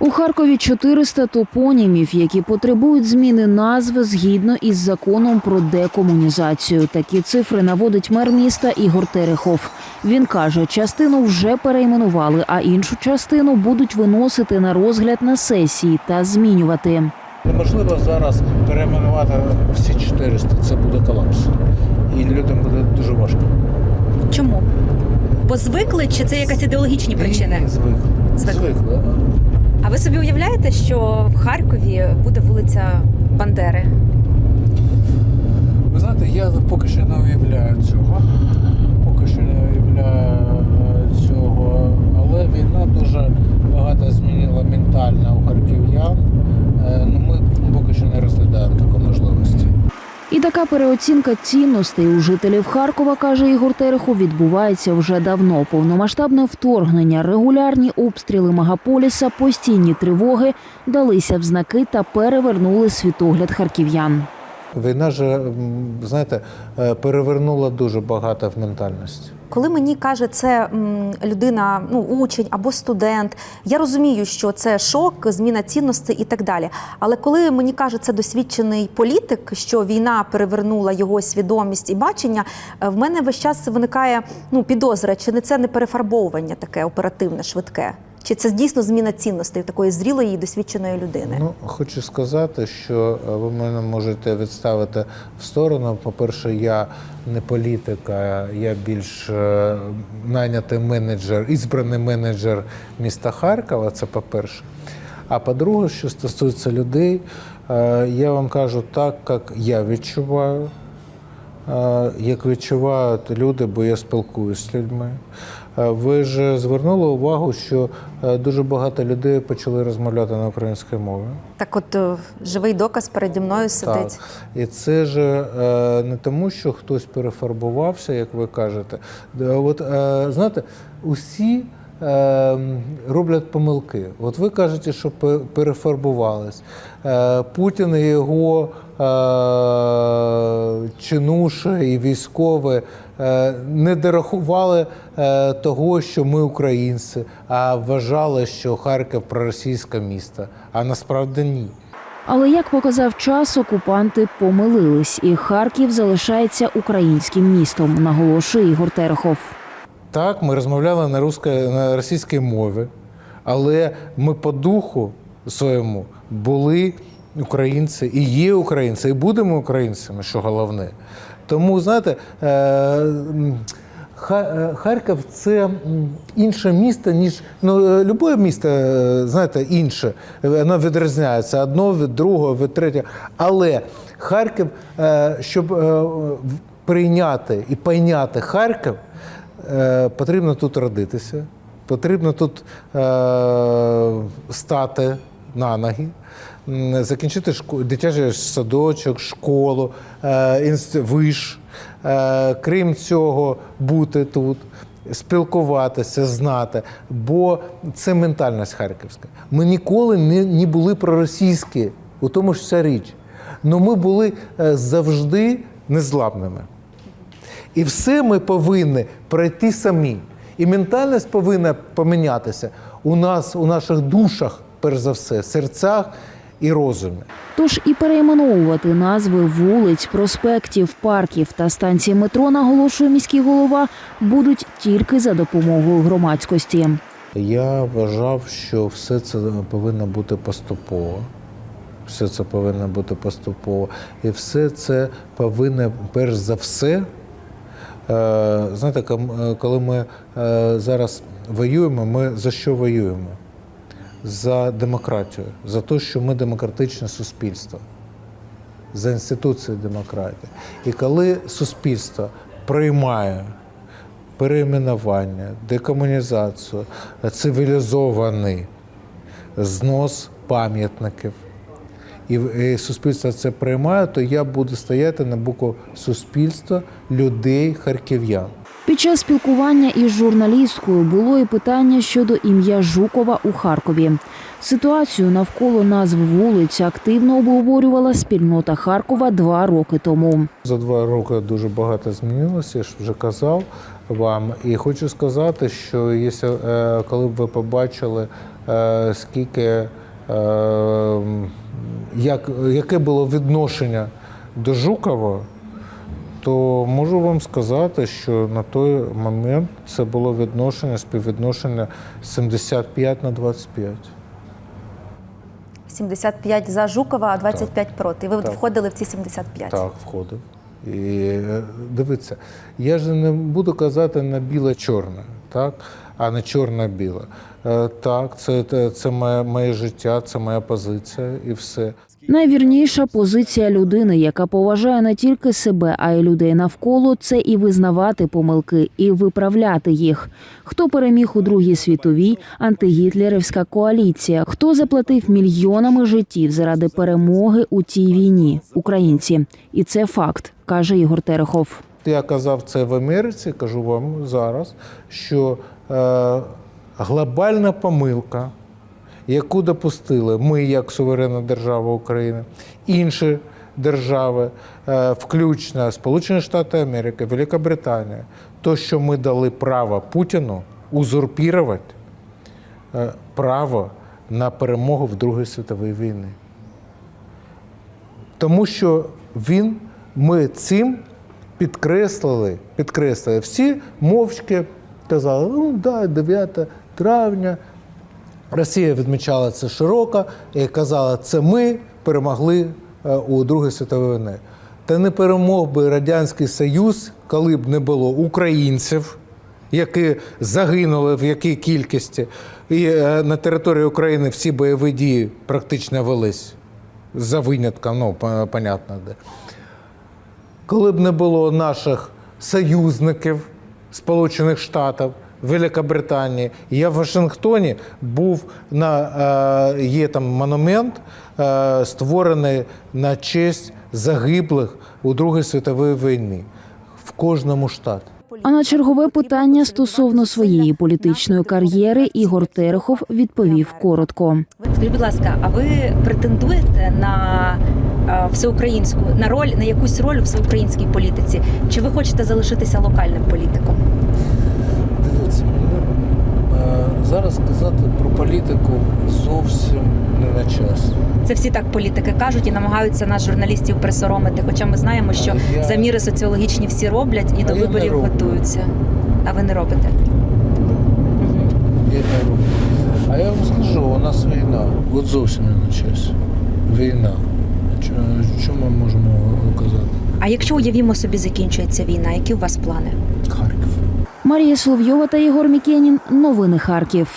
У Харкові 400 топонімів, які потребують зміни назви згідно із законом про декомунізацію. Такі цифри наводить мер міста Ігор Терехов. Він каже, частину вже перейменували, а іншу частину будуть виносити на розгляд на сесії та змінювати. Неможливо зараз перейменувати всі 400, це буде колапс. І людям буде дуже важко. Чому? Бо звикли, чи це якась ідеологічні причини? Ні, Звикли. Звикли. Звикли. А ви собі уявляєте, що в Харкові буде вулиця Бандери? Ви знаєте, я поки що не уявляю цього. Поки що не уявляю цього. Але війна дуже багато змінила ментально у харків'ян. Е, Ну, ми поки що не розглядаємо. І така переоцінка цінностей у жителів Харкова, каже Ігор Терехов, відбувається вже давно. Повномасштабне вторгнення, регулярні обстріли мегаполіса, постійні тривоги далися в знаки та перевернули світогляд харків'ян. Війна ж, знаєте, е, перевернула дуже багато в ментальності. Коли мені каже це людина, ну учень або студент, я розумію, що це шок, зміна цінностей і так далі. Але коли мені каже це досвідчений політик, що війна перевернула його свідомість і бачення, е, в мене весь час виникає ну підозра, чи не це не перефарбовування таке оперативне, швидке, чи це дійсно зміна цінностей такої зрілої і досвідченої людини. Ну, хочу сказати, що е, ви мене можете відставити в сторону. По-перше, я не політик, а я більш е, найнятий менеджер, ізбраний менеджер міста Харкова. Це по-перше. А по-друге, що стосується людей, е, я вам кажу так, як я відчуваю. Як відчувають люди, бо я спілкуюся з людьми. Е, Ви ж звернули увагу, що е, дуже багато людей почали розмовляти на українській мові. Так, от е, живий доказ переді мною сидить. Так. І це ж не тому, що хтось перефарбувався, як ви кажете. От знаєте, усі. Е, Роблять помилки. От ви кажете, що перефарбувались. Е, Путін і його е, чинуші і військові е, не дорахували того, що ми українці, а вважали, що Харків проросійське місто. А насправді ні. Але як показав час, окупанти помилились, і Харків залишається українським містом, наголошує Ігор Терехов. Так, ми розмовляли на, русько, на російській мові, але ми по духу своєму були українці і є українці, і будемо українцями, що головне. Тому, знаєте, е, е, Харків це інше місто, ніж ну, е, любе місто, знаєте, інше. Воно відрізняється одно від другого, від третього. Але Харків, щоб прийняти і пайняти Харків, потрібно тут родитися, потрібно тут е, стати на ноги, закінчити дитячий садочок, школу, е, виш. Е, крім цього, бути тут. Спілкуватися, знати, бо це ментальність харківська. Ми ніколи не, не були проросійські, у тому ж ця річ. Але ми були е, завжди незламними. І все ми повинні пройти самі. І ментальність повинна помінятися у нас, у наших душах, перш за все, серцях і розумі. Тож і перейменовувати назви вулиць, проспектів, парків та станцій метро, наголошує міський голова, будуть тільки за допомогою громадськості. Я вважав, що все це повинно бути поступово. Все це повинно бути поступово. І все це повинно, перш за все, знаєте, ком- е, коли ми е, зараз воюємо, ми за що воюємо? За демократію, за те, що ми демократичне суспільство, за інституцію демократії. І коли суспільство приймає перейменування, декомунізацію, цивілізований знос пам'ятників. І, суспільство це приймає, то я буду стояти на боку суспільства, людей, харків'ян. Під час спілкування із журналісткою було і питання щодо ім'я Жукова у Харкові. Ситуацію навколо назв вулиць активно обговорювала спільнота Харкова два роки тому. За два роки дуже багато змінилося, я ж вже казав вам. І хочу сказати, що якщо, е, коли б ви побачили е, скільки, е, як, яке було відношення до Жукова, то можу вам сказати, що на той момент це було відношення, співвідношення 75 на 25. 75 за Жукова, а 25 проти. Ви Так. входили в ці 75. Так, входив. І е, дивіться, я ж не буду казати на біле-чорне, так? А не чорне-біле. Е, Так, це, це, це моє, моє життя, це моя позиція і все. Найвірніша позиція людини, яка поважає не тільки себе, а й людей навколо, це і визнавати помилки, і виправляти їх. Хто переміг у Другій світовій антигітлерівська коаліція? Хто заплатив мільйонами життів заради перемоги у тій війні? Українці, і це факт, каже Ігор Терехов. Я казав це в Америці, кажу вам зараз, що е, глобальна помилка, яку допустили ми, як суверенна держава України, інші держави, е, включно Сполучені Штати Америки, Велика Британія, то, що ми дали право Путіну узурпірувати е, право на перемогу в Другій світовій війні. Тому що він, ми цим підкреслили, підкреслили. Всі мовчки казали, ну да, 9 травня. Росія відмічала це широко і казала, це ми перемогли е, у Другій світовій війні. Та не перемог би Радянський Союз, коли б не було українців, які загинули в якій кількості. І е, на території України всі бойові дії практично велись. За винятком, ну, понятно, де. Коли б не було наших союзників Сполучених Штатів, Великобританії, я в Вашингтоні був на е, є там монумент, е, створений на честь загиблих у Другій світовій війні в кожному штаті. А на чергове питання стосовно своєї політичної кар'єри Ігор Терехов відповів коротко. Скажіть, будь ласка, а ви претендуєте на всеукраїнську на роль на якусь роль у всеукраїнській політиці? Чи ви хочете залишитися локальним політиком? Дивіться, е, зараз сказати про політику зовсім не на час. Це всі так політики кажуть і намагаються нас журналістів присоромити. Хоча ми знаємо, що я- заміри соціологічні всі роблять і А до виборів готуються. А ви не робите? Я не роблю. А я вам скажу, у нас війна. От зовсім не на часі. Війна. Що, ми можемо казати? А якщо уявімо собі, закінчується війна, які у вас плани? Харків. Марія Соловйова та Єгор Мікенін. Новини Харків.